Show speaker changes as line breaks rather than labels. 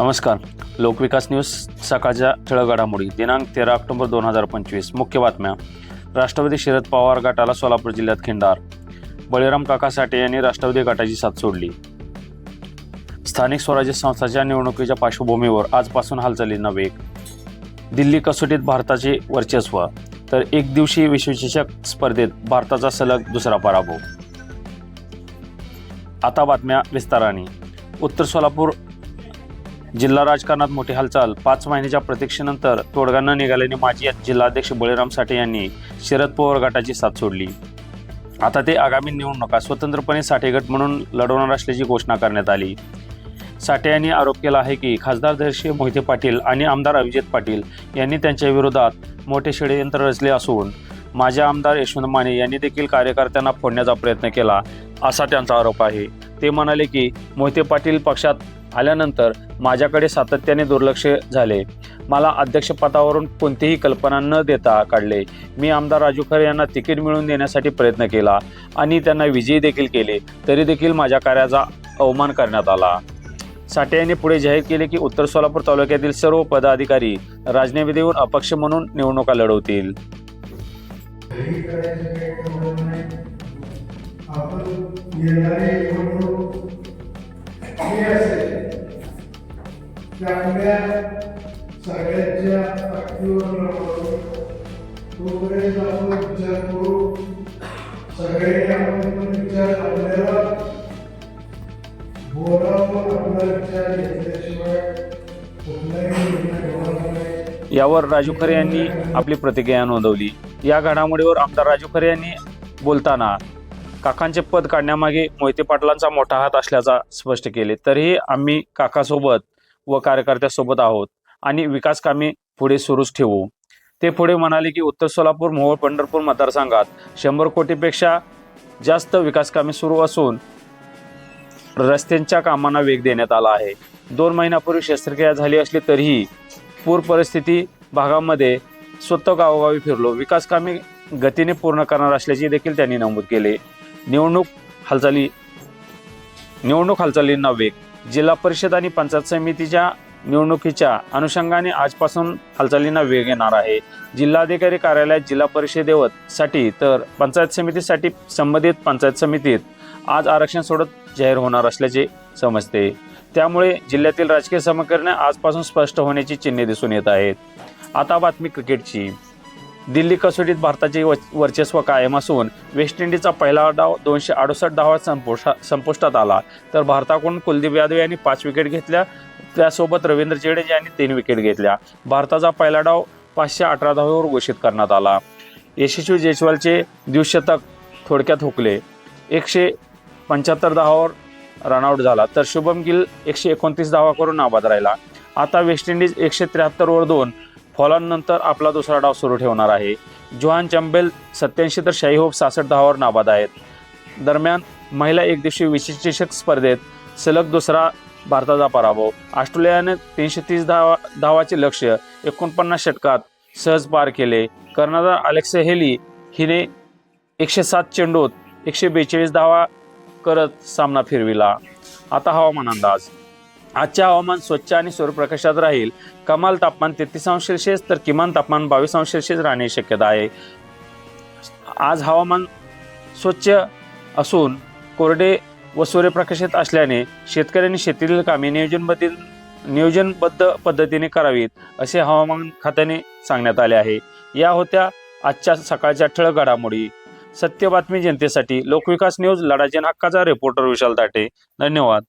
नमस्कार. लोकविकास न्यूज सकाळच्या ठळक घडामोडी दिनांक तेरा ऑक्टोबर दोन हजार पंचवीस. मुख्य बातम्या. राष्ट्रवादी शरद पवार गटाला सोलापूर जिल्ह्यात खिंडार. बळीराम काका साठे यांनी राष्ट्रवादी गटाची साथ सोडली. स्थानिक स्वराज्य संस्थांच्या निवडणुकीच्या पार्श्वभूमीवर आजपासून हालचालींना वेग दिल्ली कसोटीत भारताचे वर्चस्व. तर एक दिवशी विश्वचषक स्पर्धेत भारताचा सलग दुसरा पराभव. आता बातम्या विस्ताराने. उत्तर सोलापूर जिल्हा राजकारणात मोठी हालचाल. पाच महिन्याच्या प्रतीक्षेनंतर तोडगा न निघाल्याने माजी जिल्हाध्यक्ष बळीराम साठे यांनी शरद पवार गटाची साथ सोडली. आता ते आगामी निवडणुका स्वतंत्रपणे साठे गट म्हणून लढवणार असल्याची घोषणा करण्यात आली. साठे यांनी आरोप केला आहे की खासदार धैर्यशील मोहिते पाटील आणि आमदार अभिजित पाटील यांनी त्यांच्या विरोधात मोठे षडयंत्र रचले असून माझे आमदार यशवंत माने यांनी देखील कार्यकर्त्यांना फोडण्याचा प्रयत्न केला असा त्यांचा आरोप आहे. ते म्हणाले की मोहिते पाटील पक्षात आल्यानंतर माझ्याकडे सातत्याने दुर्लक्ष झाले. मला अध्यक्षपदावरून कोणतीही कल्पना न देता काढले. मी आमदार राजू खरे यांना तिकीट मिळवून देण्यासाठी प्रयत्न केला आणि त्यांना विजयी देखील केले. तरी देखील माझ्या कार्याचा अवमान करण्यात आला. साठे यांनी पुढे जाहीर केले की उत्तर सोलापूर तालुक्यातील सर्व पदाधिकारी राजनीती देऊन अपक्ष म्हणून निवडणुका लढवतील.
आपण चांगल्या सगळ्यांच्या पाठीवर राबवतो तोपर्यंत आपण विचार करू सगळ्यांनी आपण पण विचार आपल्याला बोलावं आपला विचार घेतल्याशिवाय कुठलाही निर्णय होणार नाही
यावर राजू खरे यांनी आपली प्रतिक्रिया नोंदवली. या घडामोडीवर आमदार राजू खरे यांनी बोलताना काकांचे पद काढण्यामागे मोहिते पाटलांचा मोठा हात असल्याचा स्पष्ट केले. तरीही आम्ही काकासोबत व कार्यकर्त्यासोबत आहोत आणि विकास कामे पुढे सुरूच ठेवू. ते पुढे म्हणाले की उत्तर सोलापूर मोहोळ पंढरपूर मतदारसंघात शंभर कोटीपेक्षा जास्त विकास कामे सुरू असून रस्त्यांच्या कामांना वेग देण्यात आला आहे. दोन महिन्यापूर्वी शस्त्रक्रिया झाली असली तरीही पूर परिस्थिती भागामध्ये स्वतः गावोगावी फिरलो. विकास कामे गतीने पूर्ण करणार असल्याचे देखील त्यांनी नमूद केले. निवडणूक हालचाली निवडणूक हालचालींना वेग जिल्हा परिषद आणि पंचायत समितीच्या निवडणुकीच्या अनुषंगाने आजपासून हालचालींना वेग येणार आहे. जिल्हाधिकारी कार्यालयात जिल्हा परिषदेवत साठी तर पंचायत समितीसाठी संबंधित पंचायत समितीत आज आरक्षण सोडत जाहीर होणार असल्याचे समजते. त्यामुळे जिल्ह्यातील राजकीय समीकरणे आजपासून स्पष्ट होण्याची चिन्हे दिसून येत आहेत. आता बातमी क्रिकेटची. दिल्ली कसोटीत भारताचे वर्चस्व कायम असून वेस्ट इंडिजचा पहिला डाव दोनशे अडुसष्ट धावात संपुष्टा संपुष्टात आला. तर भारताकडून कुलदीप यादव यांनी पाच विकेट घेतल्या. त्यासोबत रवींद्र जडेजा यांनी तीन विकेट घेतल्या. भारताचा पहिला डाव पाचशे अठरा धावेवर घोषित करण्यात आला. यशस्वी जयस्वालचे द्विशतक थोडक्यात हुकले. एकशे पंच्याहत्तर धावावर रनआउट झाला. तर शुभम गिल एकशे एकोणतीस धावा करून नाबाद राहिला. आता वेस्ट इंडिज एकशे त्र्याहत्तरवर दोन. फॉलॉननंतर आपला दुसरा डाव सुरू ठेवणार आहे. जोहान चंबेल सत्याऐंशी तर शाही होप सासष्ट धावावर नाबाद आहेत. दरम्यान महिला एक दिवशी विशेषचषक स्पर्धेत सलग दुसरा भारताचा पराभव. ऑस्ट्रेलियाने तीनशे तीस धावा धावाचे लक्ष्य एकोणपन्नास षटकात सहज पार केले. कर्णधार अलेक्स हेली हिने एकशे सात चेंडूत एकशे बेचाळीस धावा करत सामना फिरविला. आता हवामान अंदाज. आजचे हवामान स्वच्छ आणि सूर्यप्रकाशात राहील. कमाल तापमान तेहतीस अंश सेल्सिअस तर किमान तापमान बावीस अंश सेल्सिअस राहण्याची शक्यता आहे. आज हवामान स्वच्छ असून कोरडे व सूर्यप्रकाशित असल्याने शेतकऱ्यांनी शेतीतील कामे नियोजनबद्ध नियोजनबद्ध पद्धतीने करावीत असे हवामान खात्याने सांगण्यात आले आहे. या होत्या आजच्या सकाळच्या ठळक घडामोडी. सत्य बातमी जनतेसाठी लोकविकास न्यूज लढाजन हक्काचा रिपोर्टर विशाल दाटे धन्यवाद.